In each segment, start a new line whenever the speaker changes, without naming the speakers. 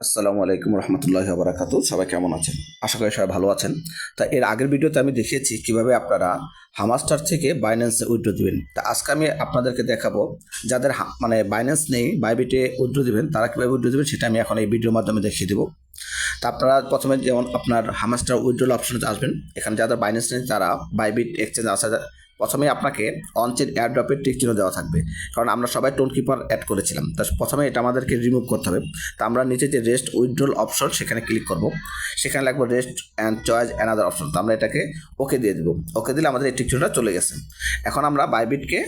আসসালামু আলাইকুম রহমতুল্লাহ বারাকাত সবাই কেমন আছেন? আশা করি সবাই ভালো আছেন। তা এর আগের ভিডিওতে আমি দেখিয়েছি কীভাবে আপনারা হামাস্টার থেকে বাইন্যান্সে উইড্রো দিবেন। তা আজকে আমি আপনাদেরকে দেখাবো যাদের মানে বাইন্যান্স নেই বাইবিটে উইড্রো দিবেন, তারা কীভাবে উইড্রো দিবেন সেটা আমি এখন এই ভিডিওর মাধ্যমে দেখিয়ে দেবো। তা আপনারা প্রথমে যেমন আপনার হামাস্টার উইড্রোল অপশনে আসবেন। এখানে যাদের বাইন্যান্স নেই, তারা বাইবিট এক্সচেঞ্জ আসা প্রথমে আপনাকে অনচেন এয়ারড্রপের টিক চিহ্ন দেওয়া থাকবে। কারণ আমরা সবাই টোন কিপার অ্যাড করেছিলাম। তা প্রথমে এটা আমাদেরকে রিমুভ করতে হবে। তা আমরা নিচে যে রেস্ট উইথড্রল অপশন সেখানে ক্লিক করব। সেখানে লাগবে rest and choice another option তো আমরা এটাকে ওকে দিয়ে দেবো। ওকে দিলে আমাদের এই টিকচিহ্নটা চলে গেছে। এখন আমরা বাইবিটকে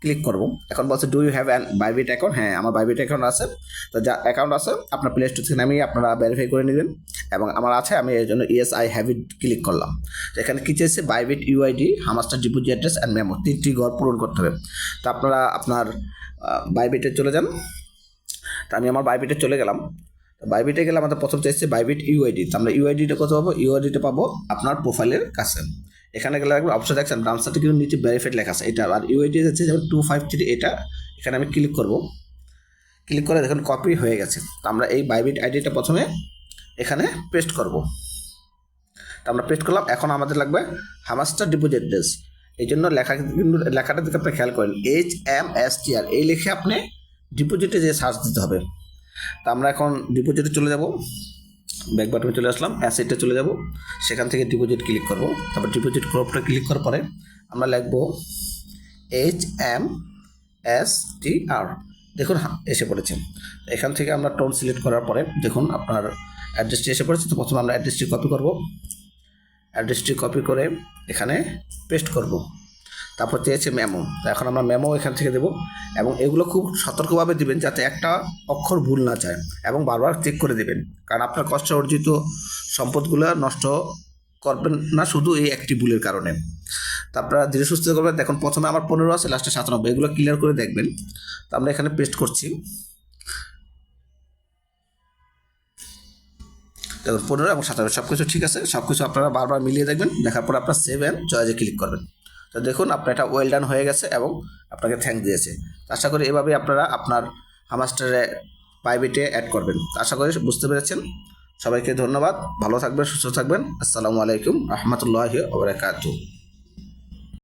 ক্লিক করব। এখন বলছে do you have an Bybit account হ্যাঁ আমার বাইবিট অ্যাকাউন্ট আছে। তো যা অ্যাকাউন্ট আছে, আপনার প্লে স্টোর থেকে নামিয়ে আপনারা ভেরিফাই করে নেবেন। এবং আমার আছে, আমি এই জন্য yes I have it click করলাম। এখানে কী চেয়েছে Bybit UID hamster deposit address and memo তিনটি ঘর পূরণ করতে হবে। তো আপনারা আপনার বাইবিটে চলে যান। তা আমি আমার বাইবিটে চলে গেলাম। বাইবিটে গেলে আমাদের প্রথম চাইছে বাইবিট ইউআইডি তো আমরা ইউআইডিটা কত পাবো? ইউআইডিটা পাবো আপনার প্রোফাইলের কাছে। এখানে গেলে একবার অপশন দেখছেন, ডান সাইডে কিন্তু নিচে ভেরিফাইড লেখা আছে। এটা আর ইউআইডি হচ্ছে যেমন টু ফাইভ থ্রি এটা। এখানে আমি ক্লিক করব। ক্লিক করে দেখুন কপি হয়ে গেছে। তো আমরা এই বাইবিট আইডিটা প্রথমে এখানে পেস্ট করব। তো আমরা পেস্ট করলাম, এখন আমাদের লাগবে হামাস্টার ডিপোজিট অ্যাড্রেস এই জন্য লেখা কিন্তু, লেখাটা দিকে আপনি খেয়াল করেন H M S T R এই লিখে আপনি ডিপোজিটে যে সার্চ দিতে হবে। তা আমরা এখন ডিপোজিটে চলে যাব। ব্যাক বাটনে চলে আসলাম অ্যাসেটে চলে যাব। সেখান থেকে ডিপোজিট ক্লিক করব। তারপর ডিপোজিট ক্রপটা ক্লিক করার পরে আমরা লিখব H M S T R দেখুন এসে পড়েছে। এখান থেকে আমরা টোন সিলেক্ট করার পরে দেখুন, আপনার অ্যাড্রেসটি এসে পড়েছে, তো প্রথমে আমরা অ্যাড্রেসটি কপি করব। অ্যাড্রেসটি কপি করে এখানে পেস্ট করব। তারপর চেয়েছে মেমো তো এখন আমরা মেমো এখান থেকে দেবো এবং এগুলো খুব সতর্কভাবে দিবেন যাতে একটা অক্ষর ভুল না যায় এবং বারবার চেক করে দেবেন। কারণ আপনার কষ্ট অর্জিত সম্পদগুলো নষ্ট করবেন না শুধু এই একটি ভুলের কারণে। তো আপনারা ধীরে সুস্থ করবেন। দেখুন, প্রথমে আমার পনেরো আছে লাস্টে সাতানব্বই। এগুলো ক্লিয়ার করে দেখবেন। তো আমরা এখানে পেস্ট করছি। দেখুন পনেরো এবং সাতানব্বই সব কিছু ঠিক আছে সব কিছু আপনারা বারবার মিলিয়ে দেখবেন, দেখার পর আপনার সেভ অ্যান্ড চয়েজে ক্লিক করবেন। তো দেখুন, আপনার এটা ওয়েল ডান হয়ে গেছে এবং আপনাকে থ্যাংক দিয়েছে। আশা করি এভাবে আপনারা আপনার হামাস্টারে প্রাইভেটে অ্যাড করবেন। আশা করি বুঝতে পেরেছেন। সবাইকে ধন্যবাদ। ভালো থাকবেন, সুস্থ থাকবেন। আসসালামু আলাইকুম। রহমতুল্লাহ ওবরাকাতু